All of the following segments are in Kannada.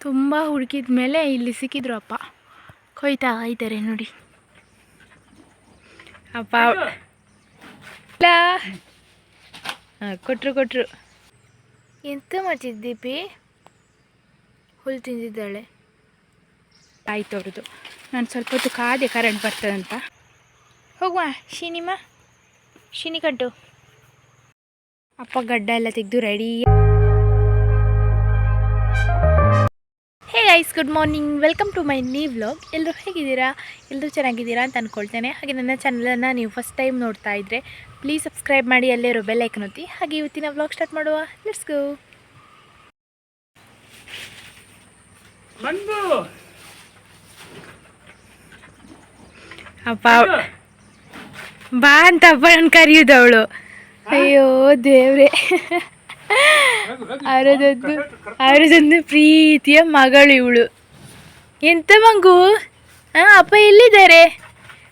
ತುಂಬ ಹುಡುಕಿದ ಮೇಲೆ ಇಲ್ಲಿ ಸಿಕ್ಕಿದ್ರು ಅಪ್ಪ. ಕೊಯ್ತಾ ಇದ್ದಾರೆ ನೋಡಿ. ಅಪ್ಪ. ಇಲ್ಲ ಕೊಟ್ರು ಕೊಟ್ಟರು ಕೊಟ್ಟರು ಎಂತ ಮಾಡ್ತಿದ್ದ ದೀಪಿ? ಹುಲ್ ತಿಂದಿದ್ದಾಳೆ. ಆಯ್ತು ಅವ್ರದ್ದು. ನಾನು ಸ್ವಲ್ಪ ಹೊತ್ತು ಕಾದೆ ಕರೆಂಟ್ ಬರ್ತದಂತ. ಹೋಗುವ ಶಿನಿಮ. ಶಿನಿ ಕಟ್ಟು. ಅಪ್ಪ ಗಡ್ಡ ಎಲ್ಲ ತೆಗೆದು ready ice good morning welcome to my new vlog ಎಲ್ಲರೂ ಹೇಗಿದ್ದೀರಾ? ಎಲ್ಲರೂ ಚೆನ್ನಾಗಿದ್ದೀರಾ ಅಂತ ಅಂದ್ಕೊಳ್ತೇನೆ ಹಾಗೆ ನನ್ನ ಚಾನಲನ್ನು ನೀವು ಫಸ್ಟ್ ಟೈಮ್ ನೋಡ್ತಾ ಇದ್ದರೆ ಪ್ಲೀಸ್ ಸಬ್ಸ್ಕ್ರೈಬ್ ಮಾಡಿ ಅಲ್ಲೇ ಇರೋ ಬೆಲ್ ಐಕನ್ ಒತ್ತಿ. ಹಾಗೆ ಇವತ್ತಿನ ವ್ಲಾಗ್ ಸ್ಟಾರ್ಟ್ ಮಾಡುವ. ಲೆಟ್ಸ್ ಗೋ ಅಪ್ಪ ಬಾ ಅಂತ ಅಪ್ಪ ನಾನು ಕರೆಯೋದು ಅವಳು ಅಯ್ಯೋ ದೇವ್ರೆ. ಅವರದೊಂದು ಅವರದೊಂದು ಪ್ರೀತಿಯ ಮಗಳು ಇವಳು. ಎಂತ ಮಂಗು? ಹಾಂ ಅಪ್ಪ ಎಲ್ಲಿದ್ದಾರೆ?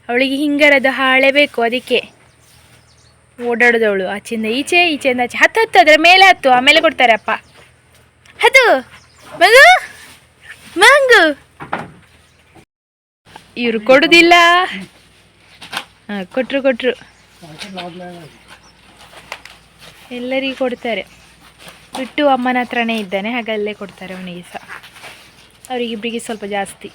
ಅವಳಿಗೆ ಹಿಂಗರದ ಹಾಳೆ ಬೇಕು ಅದಕ್ಕೆ. ಓಡಾಡೋದವಳು, ಆಚೆಯಿಂದ ಈಚೆ, ಈಚೆಯಿಂದ ಆಚೆ. ಹತ್ತು ಹತ್ತು, ಅದರ ಮೇಲೆ ಹತ್ತು, ಆಮೇಲೆ ಕೊಡ್ತಾರೆ ಅಪ್ಪ. ಅದು ಮಗು, ಮಂಗು. ಇವ್ರು ಕೊಡುದಿಲ್ಲ. ಕೊಟ್ರು ಕೊಟ್ಟರು ಎಲ್ಲರಿಗೂ ಕೊಡ್ತಾರೆ. ಬಿಟ್ಟು ಅಮ್ಮನ ಹತ್ರನೇ ಇದ್ದಾನೆ ಹಾಗೆ ಅಲ್ಲೇ ಕೊಡ್ತಾರೆ ಅವನಿಗೆ ಸಹ. ಅವರಿಗಿಬ್ಬರಿಗೆ ಸ್ವಲ್ಪ ಜಾಸ್ತಿ.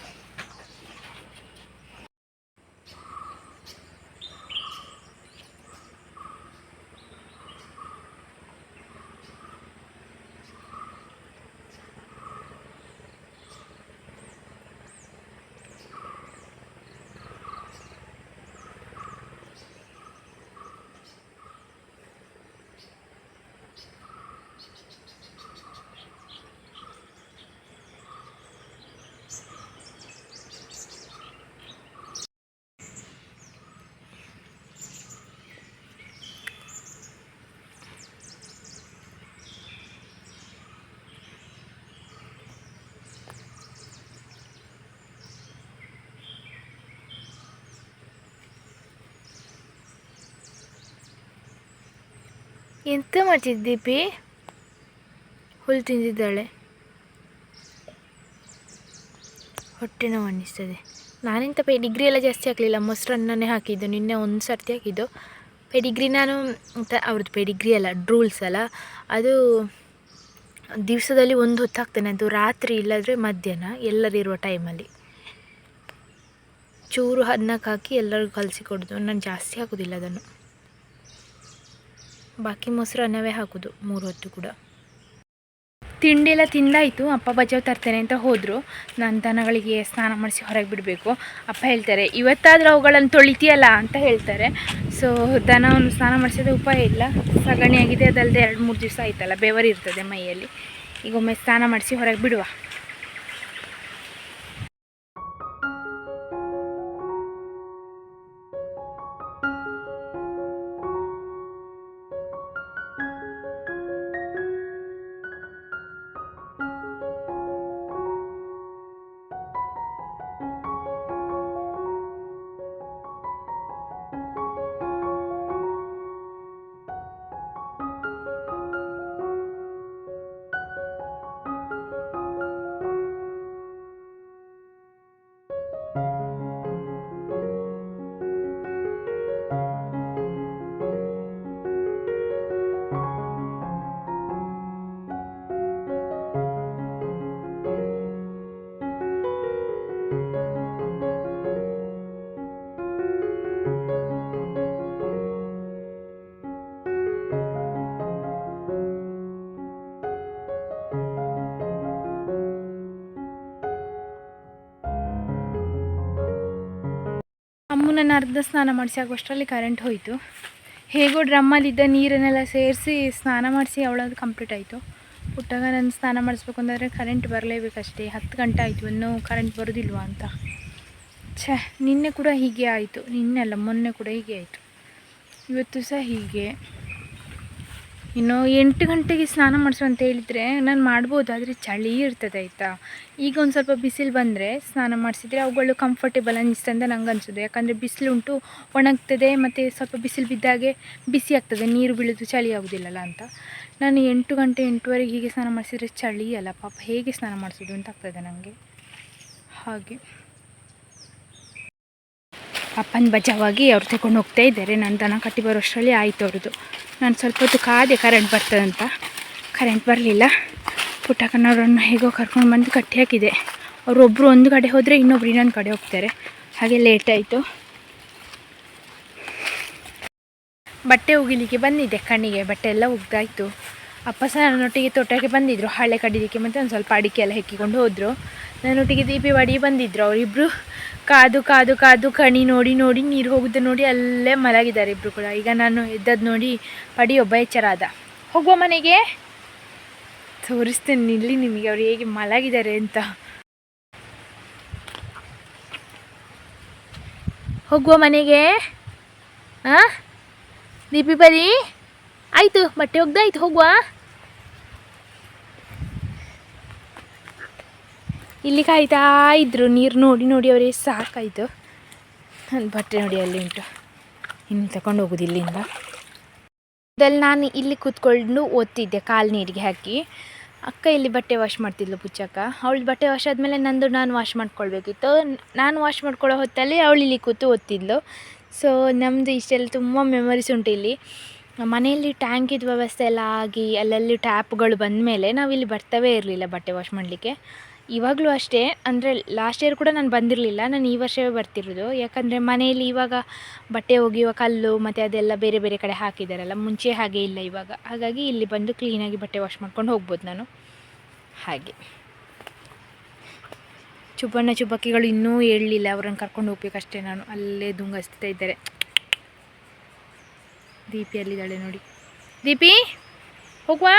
ಎಂತ ಮಾಡ್ತಿದ್ದೀಪಿ ಹುಲ್ಲು ಹುಲ್ ತಿಂದಿದ್ದಾಳೆ. ಹೊಟ್ಟೆ ನೋವು ಅನ್ನಿಸ್ತದೆ. ನಾನೆಂತ ಪೆಡಿಗ್ರಿ ಎಲ್ಲ ಜಾಸ್ತಿ ಹಾಕಲಿಲ್ಲ. ಮೊಸರನ್ನೇ ಹಾಕಿದ್ದು. ನಿನ್ನೆ ಒಂದು ಸರ್ತಿ ಹಾಕಿದ್ದು. ಪೆಡಿಗ್ರಿ ನಾನು ಅವ್ರದ್ದು ಪೆಡಿಗ್ರಿ ಅಲ್ಲ ಡ್ರೂಲ್ಸ್ ಅಲ್ಲ. ಅದು ದಿವಸದಲ್ಲಿ ಒಂದು ಹೊತ್ತು ಹಾಕ್ತೇನೆ. ಅದು ರಾತ್ರಿ ಇಲ್ಲದ್ರೆ ಮಧ್ಯಾಹ್ನ ಎಲ್ಲರಿರುವ ಟೈಮಲ್ಲಿ ಚೂರು ಅನ್ನಕ್ಕೆ ಹಾಕಿ ಎಲ್ಲರಿಗೂ ಕಲಸಿ ಕೊಡೋದು. ನಾನು ಜಾಸ್ತಿ ಹಾಕೋದಿಲ್ಲ ಅದನ್ನು. ಬಾಕಿ ಮೊಸರು ಅನ್ನವೇ ಹಾಕೋದು ಮೂರು ಹೊತ್ತು ಕೂಡ. ತಿಂಡಿ ಎಲ್ಲ ತಿಂದಾಯಿತು, ಅಪ್ಪ ಬಜಾವ್ ತರ್ತೇನೆ ಅಂತ ಹೋದರು. ನನ್ನ ದನಗಳಿಗೆ ಸ್ನಾನ ಮಾಡಿಸಿ ಹೊರಗೆ ಬಿಡಬೇಕು. ಅಪ್ಪ ಹೇಳ್ತಾರೆ, ಇವತ್ತಾದರೂ ಅವುಗಳನ್ನು ತೊಳಿತೀಯಲ್ಲ ಅಂತ ಹೇಳ್ತಾರೆ. ಸೊ ದನವನ್ನು ಸ್ನಾನ ಮಾಡಿಸೋದೇ ಉಪಾಯ ಇಲ್ಲ. ಸಗಣಿಯಾಗಿದೆ ಅದಲ್ಲದೆ ಎರಡು ಮೂರು ದಿವಸ ಆಯ್ತಲ್ಲ, ಬೆವರಿರ್ತದೆ ಮೈಯಲ್ಲಿ. ಈಗ ಒಮ್ಮೆ ಸ್ನಾನ ಮಾಡಿಸಿ ಹೊರಗೆ ಬಿಡುವ. ಅಮ್ಮನನ್ನು ಅರ್ಧ ಸ್ನಾನ ಮಾಡಿಸಿ ಆಗೋಷ್ಟರಲ್ಲಿ ಕರೆಂಟ್ ಹೋಯಿತು. ಹೇಗೋ ಡ್ರಮ್ಮಲ್ಲಿದ್ದ ನೀರನ್ನೆಲ್ಲ ಸೇರಿಸಿ ಸ್ನಾನ ಮಾಡಿಸಿ ಅವಳದು ಕಂಪ್ಲೀಟ್ ಆಯಿತು. ಪುಟ್ಟಾಗ ನಾನು ಸ್ನಾನ ಮಾಡಿಸ್ಬೇಕು ಅಂದರೆ ಕರೆಂಟ್ ಬರಲೇಬೇಕಷ್ಟೇ. ಹತ್ತು ಗಂಟೆ ಆಯಿತು, ಇನ್ನೂ ಕರೆಂಟ್ ಬರೋದಿಲ್ವಾ ಅಂತ. ಛೇ, ನಿನ್ನೆ ಕೂಡ ಹೀಗೆ ಆಯಿತು. ನಿನ್ನೆ ಅಲ್ಲ, ಮೊನ್ನೆ ಕೂಡ ಹೀಗೆ ಆಯಿತು. ಇವತ್ತು ಸಹ ಹೀಗೆ. ಇನ್ನು ಎಂಟು ಗಂಟೆಗೆ ಸ್ನಾನ ಮಾಡಿಸು ಅಂತ ಹೇಳಿದರೆ ನಾನು ಮಾಡ್ಬೋದು, ಆದರೆ ಚಳಿ ಇರ್ತದೆ ಆಯಿತಾ? ಈಗ ಒಂದು ಸ್ವಲ್ಪ ಬಿಸಿಲು ಬಂದರೆ ಸ್ನಾನ ಮಾಡಿಸಿದರೆ ಅವುಗಳು ಕಂಫರ್ಟೇಬಲ್ ಅನ್ನಿಸ್ತದೆ ಅಂತ ನಂಗೆ ಅನಿಸೋದು ಯಾಕಂದರೆ ಬಿಸಿಲುಂಟು ಒಣಗ್ತದೆ, ಮತ್ತು ಸ್ವಲ್ಪ ಬಿಸಿಲು ಬಿದ್ದಾಗೆ ಬಿಸಿ ಆಗ್ತದೆ, ನೀರು ಬೀಳೋದು ಚಳಿ ಆಗೋದಿಲ್ಲಲ್ಲ ಅಂತ. ನಾನು ಎಂಟು ಗಂಟೆ ಎಂಟುವರೆಗೆ ಹೀಗೆ ಸ್ನಾನ ಮಾಡಿಸಿದರೆ ಚಳಿ ಅಲ್ಲ, ಪಾಪ ಹೇಗೆ ಸ್ನಾನ ಮಾಡಿಸೋದು ಅಂತ ಆಗ್ತದೆ ನನಗೆ ಹಾಗೆ. ಅಪ್ಪನ ಬಜಾವಾಗಿ ಅವ್ರು ತಗೊಂಡು ಹೋಗ್ತಾ ಇದ್ದಾರೆ. ನಾನು ದನ ಕಟ್ಟಿ ಬರೋಷ್ಟರಲ್ಲಿ ಆಯಿತು ಅವ್ರದ್ದು. ನಾನು ಸ್ವಲ್ಪ ಹೊತ್ತು ಕಾದೆ ಕರೆಂಟ್ ಬರ್ತದಂತ. ಕರೆಂಟ್ ಬರಲಿಲ್ಲ. ಪುಟ್ಟಕ್ಕನವ್ರನ್ನು ಹೇಗೋ ಕರ್ಕೊಂಡು ಬಂದು ಕಟ್ಟಿ ಹಾಕಿದೆ. ಅವರೊಬ್ಬರು ಒಂದು ಕಡೆ ಹೋದರೆ ಇನ್ನೊಬ್ರು ಇನ್ನೊಂದು ಕಡೆ ಹೋಗ್ತಾರೆ. ಹಾಗೆ ಲೇಟ್ ಆಯಿತು. ಬಟ್ಟೆ ಒಗಿಲಿಕ್ಕೆ ಬಂದಿದ್ದೆ, ಕಣ್ಣಿಗೆ. ಬಟ್ಟೆ ಎಲ್ಲ ಉಗ್ದಾಯಿತು. ಅಪ್ಪ ಸಹ ನನ್ನೊಟ್ಟಿಗೆ ತೋಟಕ್ಕೆ ಬಂದಿದ್ದರು ಹಳೆ ಕಡಿಲಿಕ್ಕೆ ಮತ್ತು ಒಂದು ಸ್ವಲ್ಪ ಅಡಿಕೆ ಎಲ್ಲ ಹೆಕ್ಕಿಕೊಂಡು ಹೋದರು. ನನ್ನೊಟ್ಟಿಗೆ ದೀಪಿ ಬಡಿ ಬಂದಿದ್ದರು ಅವರಿಬ್ಬರು ಕಾದು ಕಾದು ಕಾದು ಕಣಿ ನೋಡಿ ನೋಡಿ ನೀರು ಹೋಗುತ್ತೆ ನೋಡಿ ಅಲ್ಲೇ ಮಲಗಿದ್ದಾರೆ ಇಬ್ರು ಕೂಡ. ಈಗ ನಾನು ಎದ್ದದ್ದು ನೋಡಿ ಪಡಿ ಒಬ್ಬ ಎಚ್ಚರ ಆದ ಹೋಗುವ ಮನೆಗೆ? ತೋರಿಸ್ತೇನೆ ಇಲ್ಲಿ ನಿಮಗೆ ಅವ್ರು ಹೇಗೆ ಮಲಗಿದ್ದಾರೆ ಅಂತ. ಹೋಗುವ ಮನೆಗೆ? ಹಾಂ ದೀಪಿ ಬರೀ ಆಯಿತು, ಬಟ್ಟೆ ಒಗ್ದಾಯ್ತು, ಹೋಗುವ. ಇಲ್ಲಿ ಕಾಯ್ತಾ ಇದ್ರು, ನೀರು ನೋಡಿ ನೋಡಿ ಅವರೇ, ಸಾಕಾಯಿತು. ನನ್ನ ಬಟ್ಟೆ ನೋಡಿ ಅಲ್ಲಿ ಉಂಟು. ಇನ್ನು ತಗೊಂಡು ಹೋಗೋದು ಇಲ್ಲಿಂದ. ಅದಲ್ಲಿ ನಾನು ಇಲ್ಲಿ ಕೂತ್ಕೊಂಡು ಓದ್ತಿದ್ದೆ, ಕಾಲು ನೀರಿಗೆ ಹಾಕಿ. ಅಕ್ಕ ಇಲ್ಲಿ ಬಟ್ಟೆ ವಾಶ್ ಮಾಡ್ತಿದ್ಲು ಪುಚ್ಚಕ್ಕ. ಅವಳು ಬಟ್ಟೆ ವಾಶ್ ಆದಮೇಲೆ ನಂದು ನಾನು ವಾಶ್ ಮಾಡ್ಕೊಳ್ಬೇಕಿತ್ತು. ನಾನು ವಾಶ್ ಮಾಡ್ಕೊಳ್ಳೋ ಹೊತ್ತಲ್ಲಿ ಅವಳು ಇಲ್ಲಿ ಕೂತು ಓದ್ತಿದ್ಲು. ಸೊ ನಮ್ಮದು ಇಷ್ಟೆಲ್ಲ ತುಂಬ ಮೆಮೊರೀಸ್ ಉಂಟು ಇಲ್ಲಿ. ಮನೆಯಲ್ಲಿ ಟ್ಯಾಂಕಿದ ವ್ಯವಸ್ಥೆ ಎಲ್ಲ ಆಗಿ, ಅಲ್ಲಲ್ಲಿ ಟ್ಯಾಪ್ಗಳು ಬಂದ ಮೇಲೆ ಇಲ್ಲಿ ಬರ್ತವೇ ಇರಲಿಲ್ಲ ಬಟ್ಟೆ ವಾಶ್ ಮಾಡಲಿಕ್ಕೆ. ಇವಾಗಲೂ ಅಷ್ಟೇ, ಅಂದರೆ ಲಾಸ್ಟ್ ಇಯರ್ ಕೂಡ ನಾನು ಬಂದಿರಲಿಲ್ಲ, ನಾನು ಈ ವರ್ಷವೇ ಬರ್ತಿರೋದು. ಯಾಕಂದರೆ ಮನೆಯಲ್ಲಿ ಇವಾಗ ಬಟ್ಟೆ ಒಗೆಯುವ ಕಲ್ಲು, ಮತ್ತು ಅದೆಲ್ಲ ಬೇರೆ ಬೇರೆ ಕಡೆ ಹಾಕಿದ್ದಾರಲ್ಲ ಮುಂಚೆ ಹಾಗೆ ಇಲ್ಲ ಇವಾಗ. ಹಾಗಾಗಿ ಇಲ್ಲಿ ಬಂದು ಕ್ಲೀನಾಗಿ ಬಟ್ಟೆ ವಾಶ್ ಮಾಡ್ಕೊಂಡು ಹೋಗ್ಬೋದು ನಾನು. ಹಾಗೆ. ಚುಬ್ಬಣ್ಣ ಚುಬ್ಬಕ್ಕಿಗಳು ಇನ್ನೂ ಹೇಳಲಿಲ್ಲ, ಅವ್ರನ್ನ ಕರ್ಕೊಂಡು ಹೋಗ್ಬೇಕಷ್ಟೇ ನಾನು. ಅಲ್ಲೇ ದುಂಗಸ್ತಾ ಇದ್ದಾರೆ. ದೀಪಿ ಅಲ್ಲಿದ್ದಾಳೆ ನೋಡಿ. ದೀಪಿ, ಹೋಗುವ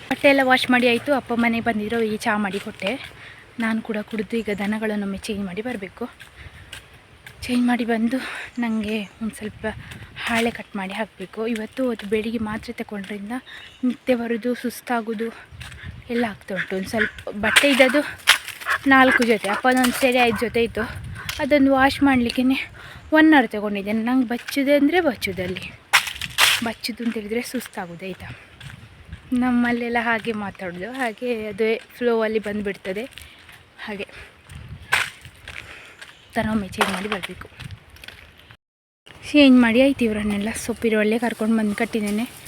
ಬಟ್ಟೆ ಎಲ್ಲ ವಾಶ್ ಮಾಡಿ ಆಯಿತು. ಅಪ್ಪ ಮನೆಗೆ ಬಂದಿರೋ ಈ ಚಹಾ ಮಾಡಿ ಕೊಟ್ಟೆ. ನಾನು ಕೂಡ ಕುಡಿದು ಈಗ ದನಗಳನ್ನೊಮ್ಮೆ ಚೇಂಜ್ ಮಾಡಿ ಬರಬೇಕು. ಚೇಂಜ್ ಮಾಡಿ ಬಂದು ನನಗೆ ಒಂದು ಸ್ವಲ್ಪ ಹಾಳೆ ಕಟ್ ಮಾಡಿ ಹಾಕಬೇಕು. ಇವತ್ತು ಅದು ಬೆಳಿಗ್ಗೆ ಮಾತ್ರೆ ತಗೊಂಡ್ರಿಂದ ನಿತ್ಯ ಬರೋದು, ಸುಸ್ತಾಗೋದು ಎಲ್ಲ ಆಗ್ತಾ ಉಂಟು. ಒಂದು ಸ್ವಲ್ಪ ಬಟ್ಟೆ ಇದ್ದದ್ದು ನಾಲ್ಕು ಜೊತೆ ಅಪ್ಪದೊಂದು ಸೇರಿ ಐದು ಜೊತೆ ಇತ್ತು. ಅದೊಂದು ವಾಶ್ ಮಾಡಲಿಕ್ಕೆ ಒನ್ ಅವರ್ ತೊಗೊಂಡಿದ್ದೇನೆ. ನಂಗೆ ಬಚ್ಚುದೆ ಅಂದರೆ ಬಚ್ಚುದಲ್ಲಿ. ಬಚ್ಚುದು ಅಂತ ಹೇಳಿದರೆ ಸುಸ್ತಾಗೋದು ಆಯಿತಾ? ನಮ್ಮಲ್ಲೆಲ್ಲ ಹಾಗೆ ಮಾತಾಡೋದು. ಹಾಗೆ ಅದೇ ಫ್ಲೋ ಅಲ್ಲಿ ಬಂದುಬಿಡ್ತದೆ. ಹಾಗೆ ತರೊಮ್ಮೆ ಚೇಂಜ್ ಮಾಡಿ ಬರಬೇಕು. ಚೇಂಜ್ ಮಾಡಿ, ಆಯ್ತು ಇವರನ್ನೆಲ್ಲ ಸೊಪ್ಪಿರೋಳ್ಳೆ ಕರ್ಕೊಂಡು ಬಂದು ಕಟ್ಟಿದ್ದೇನೆ.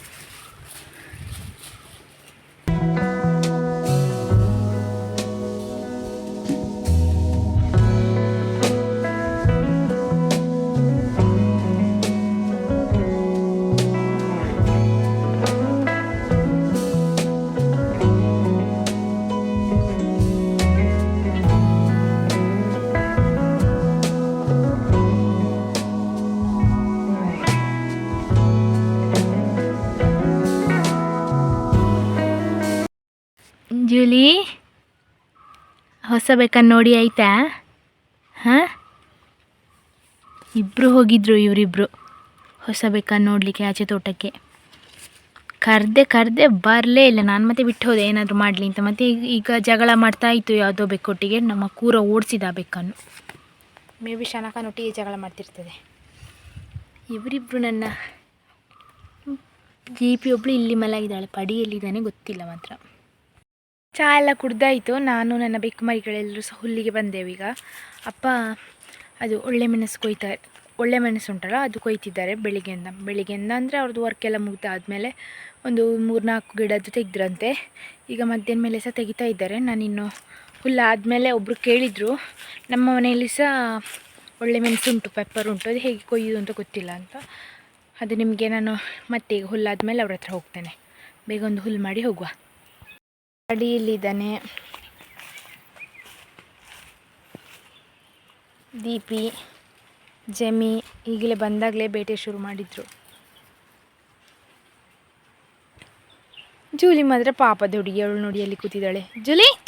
ಹೊಸ ಬೇಕಾ ನೋಡಿ ಆಯ್ತಾ ಹಾಂ? ಇಬ್ಬರು ಹೋಗಿದ್ರು ಇವರಿಬ್ಬರು ಹೊಸ ಬೇಕಾ ನೋಡಲಿಕ್ಕೆ ಆಚೆ ತೋಟಕ್ಕೆ. ಕರೆದೆ ಕರೆದೆ ಬರಲೇ ಇಲ್ಲ. ನಾನು ಮತ್ತೆ ಬಿಟ್ಟು ಹೋದೆ. ಏನಾದರೂ ಮಾಡಲಿ ಅಂತ. ಮತ್ತೆ ಈಗ ಜಗಳ ಮಾಡ್ತಾ ಇತ್ತು ಯಾವುದೋ ಬೆಕ್ಕೊಟ್ಟಿಗೆ. ನಮ್ಮ ಕೂರ ಓಡಿಸಿದ ಬೆಕ್ಕನ್ನು. ಮೇ ಬಿ ಶನಕನೊಟ್ಟಿಗೆ ಜಗಳ ಮಾಡ್ತಿರ್ತದೆ. ಇವರಿಬ್ಬರು ನನ್ನ ಜಿ ಪಿ ಒಬ್ಬಳು ಇಲ್ಲಿ ಮಲಗಿದ್ದಾಳೆ. ಪಡಿಯಲ್ಲಿದ್ದಾನೆ ಗೊತ್ತಿಲ್ಲ ಮಾತ್ರ. ಚಹಾ ಎಲ್ಲ ಕುಡ್ದಾಯಿತು. ನಾನು, ನನ್ನ ಬೆಕ್ಕು ಮರಿಗಳೆಲ್ಲರೂ ಸಹ ಹುಲ್ಲಿಗೆ ಬಂದೆವು ಈಗ. ಅಪ್ಪ, ಅದು ಒಳ್ಳೆ ಮೆಣಸು ಕೊಯ್ತಾ, ಒಳ್ಳೆ ಮೆಣಸು ಉಂಟಲ್ಲ, ಅದು ಕೊಯ್ತಿದ್ದಾರೆ ಬೆಳಿಗ್ಗೆಯಿಂದ. ಬೆಳಿಗ್ಗೆಯಿಂದ ಅಂದರೆ ಅವ್ರದ್ದು ವರ್ಕ್ ಎಲ್ಲ ಮುಗ್ದಾದ್ಮೇಲೆ ಒಂದು ಮೂರ್ನಾಲ್ಕು ಗಿಡದ್ದು ತೆಗೆದ್ರಂತೆ. ಈಗ ಮಧ್ಯಾಹ್ನ ಮೇಲೆ ಸಹ ತೆಗಿತಾ ಇದ್ದಾರೆ. ನಾನಿನ್ನು ಹುಲ್ಲಾದಮೇಲೆ ಒಬ್ಬರು ಕೇಳಿದರು. ನಮ್ಮ ಮನೆಯಲ್ಲಿ ಸಹ ಒಳ್ಳೆ ಮೆಣಸು ಉಂಟು ಪೆಪ್ಪರ್ ಉಂಟು. ಅದು ಹೇಗೆ ಕೊಯ್ಯೋದು ಅಂತ ಗೊತ್ತಿಲ್ಲ ಅಂತ. ಅದು ನಿಮಗೆ ನಾನು ಮತ್ತೆ ಈಗ ಹುಲ್ಲಾದಮೇಲೆ ಅವ್ರ ಹತ್ರ ಹೋಗ್ತೇನೆ. ಬೇಗ ಒಂದು ಹುಲ್ಲು ಮಾಡಿ ಹೋಗುವ. ಅಡಿಯಲ್ಲಿದ್ದಾನೆ. ದೀಪಿ, ಜಮಿ ಈಗಲೇ ಬಂದಾಗಲೇ ಬೇಟೆ ಶುರು ಮಾಡಿದ್ರು. ಜೂಲಿ ಮಾತ್ರ ಪಾಪದ ಹುಡುಗಿ, ಅವಳು ನೋಡಿ ಅಲ್ಲಿ ಕೂತಿದ್ದಾಳೆ. ಜೂಲಿ!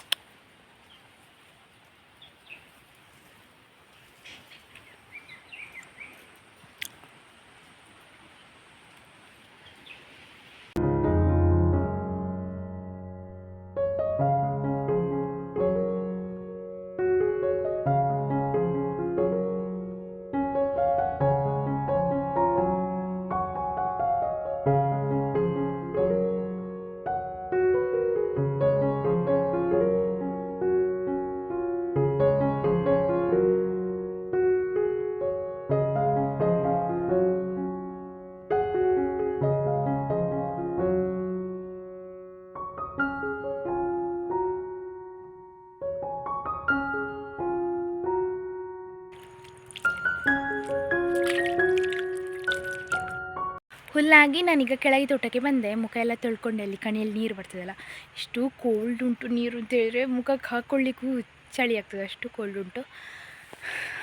ಫುಲ್ಲಾಗಿ ನಾನೀಗ ಕೆಳಗೆ ತೋಟಕ್ಕೆ ಬಂದೆ. ಮುಖ ಎಲ್ಲ ತೊಳ್ಕೊಂಡೆ ಅಲ್ಲಿ ಕಣಿಯಲ್ಲಿ ನೀರು ಬರ್ತದಲ್ಲ, ಎಷ್ಟು ಕೋಲ್ಡ್ ಉಂಟು ನೀರು ಅಂತ ಹೇಳಿದ್ರೆ ಮುಖಕ್ಕೆ ಹಾಕ್ಕೊಳ್ಳಿಕ್ಕೂ ಚಳಿ ಆಗ್ತದೆ, ಅಷ್ಟು ಕೋಲ್ಡ್ ಉಂಟು.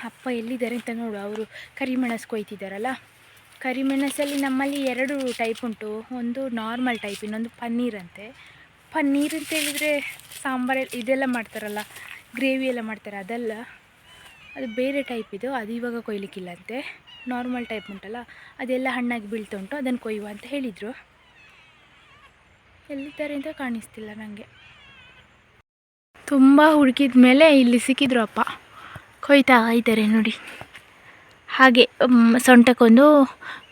ಅಪ್ಪ ಎಲ್ಲಿದ್ದಾರೆ ಅಂತ ನೋಡು, ಅವರು ಕರಿಮೆಣಸು ಕೊಯ್ತಿದ್ದಾರಲ್ಲ, ಕರಿಮೆಣಸಲ್ಲಿ ನಮ್ಮಲ್ಲಿ ಎರಡು ಟೈಪ್ ಉಂಟು. ಒಂದು ನಾರ್ಮಲ್ ಟೈಪ್ ಇನ್ನೊಂದು ಪನ್ನೀರ್ ಅಂತೆ. ಪನ್ನೀರ್ ಅಂತ ಹೇಳಿದರೆ ಸಾಂಬಾರು ಇದೆಲ್ಲ ಮಾಡ್ತಾರಲ್ಲ ಗ್ರೇವಿ ಎಲ್ಲ ಮಾಡ್ತಾರೆ, ಅದಲ್ಲ. ಅದು ಬೇರೆ ಟೈಪ್ ಇದು, ಅದು ಇವಾಗ ಕೊಯ್ಲಿಕ್ಕಿಲ್ಲಂತೆ ನಾರ್ಮಲ್ ಟೈಪ್ ಉಂಟಲ್ಲ, ಅದೆಲ್ಲ ಹಣ್ಣಾಗಿ ಬೀಳ್ತಾ ಉಂಟು, ಅದನ್ನು ಕೊಯ್ಯುವ ಅಂತ ಹೇಳಿದರು. ಎಲ್ಲಿದ್ದಾರೆ ಅಂತ ಕಾಣಿಸ್ತಿಲ್ಲ ನನಗೆ ತುಂಬ ಹುಡುಕಿದ ಮೇಲೆ ಇಲ್ಲಿ ಸಿಕ್ಕಿದ್ರು ಅಪ್ಪ. ಕೊಯ್ತಾ ಇದ್ದಾರೆ ನೋಡಿ. ಹಾಗೆ ಸೊಂಟಕ್ಕೊಂದು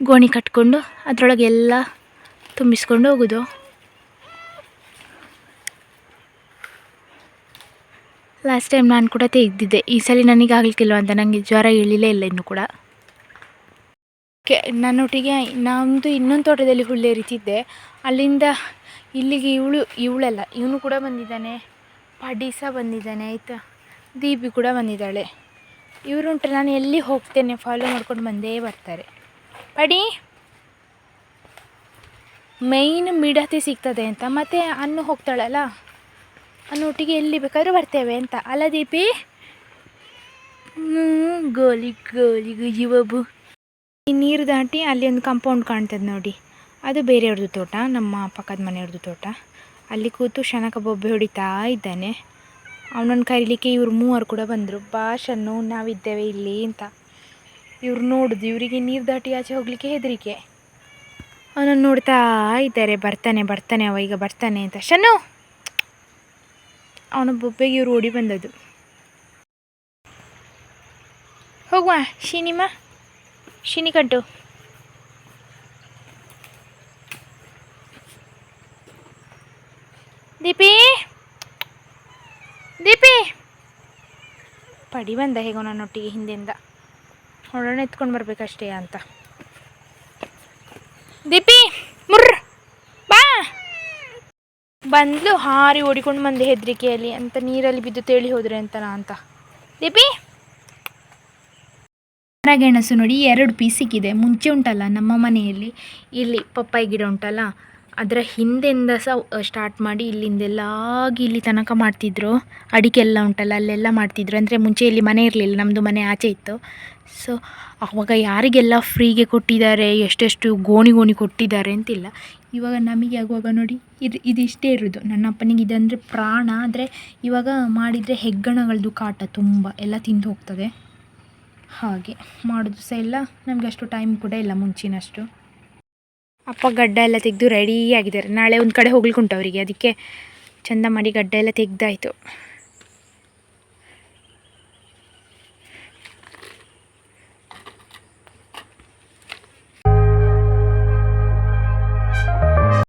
ಗೋಣಿ ಕಟ್ಕೊಂಡು ಅದರೊಳಗೆ ಎಲ್ಲ ತುಂಬಿಸ್ಕೊಂಡು ಹೋಗೋದು. ಲಾಸ್ಟ್ ಟೈಮ್ ನಾನು ಕೂಡ ತೆಗೆದಿದ್ದೆ. ಈ ಸಲ ನನಗೆ ಆಗಲಿಕ್ಕಿಲ್ವ ಅಂತ ನನಗೆ ಜ್ವರ ಇಳಿಲೇ ಇಲ್ಲ ಇನ್ನೂ ಕೂಡ. ಕೆ ನನ್ನೊಟ್ಟಿಗೆ ನಮ್ಮದು ಇನ್ನೊಂದು ತೋಟದಲ್ಲಿ ಹುಲ್ಲೇರಿತಿದ್ದೆ ಅಲ್ಲಿಂದ ಇಲ್ಲಿಗೆ ಇವಳು ಇವಳಲ್ಲ ಇವನು ಕೂಡ ಬಂದಿದ್ದಾನೆ ಪಡೀಸ ಬಂದಿದ್ದಾನೆ ಆಯಿತಾ ದೀಪಿ ಕೂಡ ಬಂದಿದ್ದಾಳೆ ಇವರುಂಟು ನಾನು ಎಲ್ಲಿ ಹೋಗ್ತೇನೆ ಫಾಲೋ ಮಾಡ್ಕೊಂಡು ಬಂದೇ ಬರ್ತಾರೆ ಪಡಿ ಮೈನ್ ಮಿಡತೆ ಸಿಗ್ತದೆ ಅಂತ ಮತ್ತು ಅನ್ನು ಹೋಗ್ತಾಳಲ್ಲ ಅನ್ನೊಟ್ಟಿಗೆ ಎಲ್ಲಿ ಬೇಕಾದರೂ ಬರ್ತೇವೆ ಅಂತ ಅಲ್ಲ ದೀಪಿ ಗೋಲಿ ಗೋಲಿ ಬಾಬು ಈ ನೀರು ದಾಟಿ ಅಲ್ಲಿ ಒಂದು ಕಾಂಪೌಂಡ್ ಕಾಣ್ತದೆ ನೋಡಿ. ಅದು ಬೇರೆಯವ್ರದ್ದು ತೋಟ, ನಮ್ಮ ಪಕ್ಕದ ಮನೆಯವ್ರದ್ದು ತೋಟ. ಅಲ್ಲಿ ಕೂತು ಶನಕ ಬೊಬ್ಬೆ ಹೊಡಿತಾ ಇದ್ದಾನೆ. ಅವನನ್ನು ಕರೀಲಿಕ್ಕೆ ಇವರು ಮೂವರು ಕೂಡ ಬಂದರು. ಬಾ ಶನ್ನು ನಾವಿದ್ದೇವೆ ಇಲ್ಲಿ ಅಂತ. ಇವ್ರು ನೋಡುದು, ಇವರಿಗೆ ನೀರು ದಾಟಿ ಆಚೆ ಹೋಗಲಿಕ್ಕೆ ಹೆದರಿಕೆ. ಅವನನ್ನು ನೋಡ್ತಾ ಇದ್ದಾರೆ, ಬರ್ತಾನೆ ಬರ್ತಾನೆ, ಅವ ಈಗ ಬರ್ತಾನೆ ಅಂತ. ಶನ್ನು! ಅವನ ಬೊಬ್ಬೆಗೆ ಇವರು ಓಡಿ ಬಂದದ್ದು. ಹೋಗುವ ಶಿನಿಮಾ ಶಿನಿ ಕಟ್ಟು ದೀಪಿ. ದೀಪಿ. ಪಡಿ ಬಂದ ಹೇಗೋ ನನ್ನೊಟ್ಟಿಗೆ ಹಿಂದಿಂದ. ಹೊರಣ ಎತ್ಕೊಂಡು ಬರ್ಬೇಕಷ್ಟೇ ಅಂತ. ದೀಪಿ, ಮುರ್ರ್. ಬಾ. ಬಂದ್ಲು ಹಾರಿ ಓಡಿಕೊಂಡು ಬಂದೆ ಹೆದರಿಕೆಯಲ್ಲಿ ಅಂತ ನೀರಲ್ಲಿ ಬಿದ್ದು ತೇಳಿ ಹೋದ್ರೆ ಅಂತನಾ ಅಂತ. ದೀಪಿ. ಗೆಣಸು ನೋಡಿ ಎರಡು ಪೀಸ್ ಸಿಕ್ಕಿದೆ. ಮುಂಚೆ ಉಂಟಲ್ಲ, ನಮ್ಮ ಮನೆಯಲ್ಲಿ. ಇಲ್ಲಿ ಪಪ್ಪಾಯಿ ಗಿಡ ಉಂಟಲ್ಲ, ಅದರ ಹಿಂದೆಯಿಂದ ಸಹ ಸ್ಟಾರ್ಟ್ ಮಾಡಿ ಇಲ್ಲಿಂದೆಲ್ಲ ಇಲ್ಲಿ ತನಕ ಮಾಡ್ತಿದ್ರು. ಅಡಿಕೆ ಎಲ್ಲ ಉಂಟಲ್ಲ, ಅಲ್ಲೆಲ್ಲ ಮಾಡ್ತಿದ್ರು. ಅಂದರೆ ಮುಂಚೆ ಇಲ್ಲಿ ಮನೆ ಇರಲಿಲ್ಲ ನಮ್ಮದು ಮನೆ ಆಚೆ ಇತ್ತು. ಸೊ ಅವಾಗ ಯಾರಿಗೆಲ್ಲ ಫ್ರೀಗೆ ಕೊಟ್ಟಿದ್ದಾರೆ, ಎಷ್ಟೆಷ್ಟು ಗೋಣಿ ಗೋಣಿ ಕೊಟ್ಟಿದ್ದಾರೆ ಅಂತಿಲ್ಲ. ಇವಾಗ ನಮಗೆ ಆಗುವಾಗ ನೋಡಿ, ಇದು ಇದಿಷ್ಟೇ ಇರೋದು. ನನ್ನ ಅಪ್ಪನಿಗೆ ಇದಂದರೆ ಪ್ರಾಣ. ಆದರೆ ಇವಾಗ ಮಾಡಿದರೆ ಹೆಗ್ಗಣಗಳದ್ದು ಕಾಟ ತುಂಬ, ಎಲ್ಲ ತಿಂದು ಹೋಗ್ತದೆ. ಹಾಗೆ ಮಾಡೋದು ಸಹ ಇಲ್ಲ. ನಮಗೆ ಅಷ್ಟು ಟೈಮ್ ಕೂಡ ಇಲ್ಲ ಮುಂಚಿನಷ್ಟು. ಅಪ್ಪ ಗಡ್ಡ ಎಲ್ಲ ತೆಗೆದು ರೆಡಿ ಆಗಿದ್ದಾರೆ. ನಾಳೆ ಒಂದು ಕಡೆ ಹೋಗ್ಲಿಕ್ಕೆ ಉಂಟು ಅವರಿಗೆ. ಅದಕ್ಕೆ ಚಂದ ಮಾಡಿ ಗಡ್ಡ ಎಲ್ಲ ತೆಗ್ದಾಯಿತು.